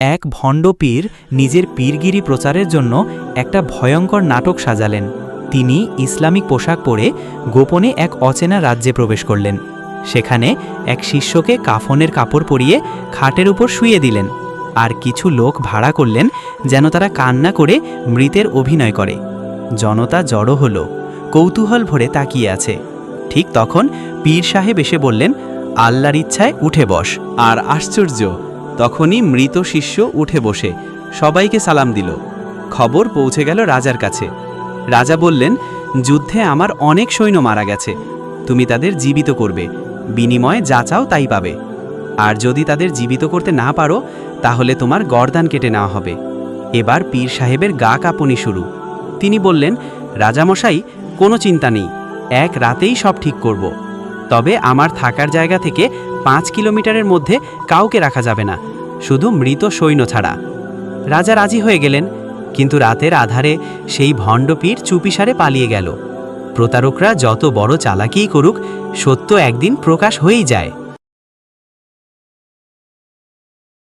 এক ভণ্ড পীর নিজের পীরগিরি প্রচারের জন্য একটা ভয়ঙ্কর নাটক সাজালেন। তিনি ইসলামিক পোশাক পরে গোপনে এক অচেনা রাজ্যে প্রবেশ করলেন। সেখানে এক শিষ্যকে কাফনের কাপড় পরিয়ে খাটের উপর শুয়ে দিলেন। আর কিছু লোক ভাড়া করলেন যেন তারা কান্না করে মৃতের অভিনয় করে। জনতা জড়ো হলো, কৌতূহল ভরে তাকিয়ে আছে। ঠিক তখন পীর সাহেব এসে বললেন, আল্লাহর ইচ্ছায় উঠে বস, আর আশ্চর্য তখনই মৃত শিষ্য উঠে বসে সবাইকে সালাম দিল। খবর পৌঁছে গেল রাজার কাছে। রাজা বললেন, যুদ্ধে আমার অনেক সৈন্য মারা গেছে। তুমি তাদের জীবিত করবে। বিনিময়ে যা চাও তাই পাবে। আর যদি তাদের জীবিত করতে না পারো, তাহলে তোমার গরদান কেটে নেওয়া হবে। এবার পীর সাহেবের গা কাঁপুনি শুরু। তিনি বললেন, রাজামশাই, কোনো চিন্তা নেই। এক রাতেই সব ঠিক করব। তবে আমার থাকার জায়গা থেকে পাঁচ কিলোমিটারের মধ্যে কাউকে রাখা যাবে না। শুধু মৃত সৈন্য ছাড়া। রাজা রাজি হয়ে গেলেন, কিন্তু রাতের আধারে সেই ভণ্ডপীর চুপিসারে পালিয়ে গেল। প্রতারকরা যত বড় চালাকিই করুক, সত্য একদিন প্রকাশ হয়েই যায়।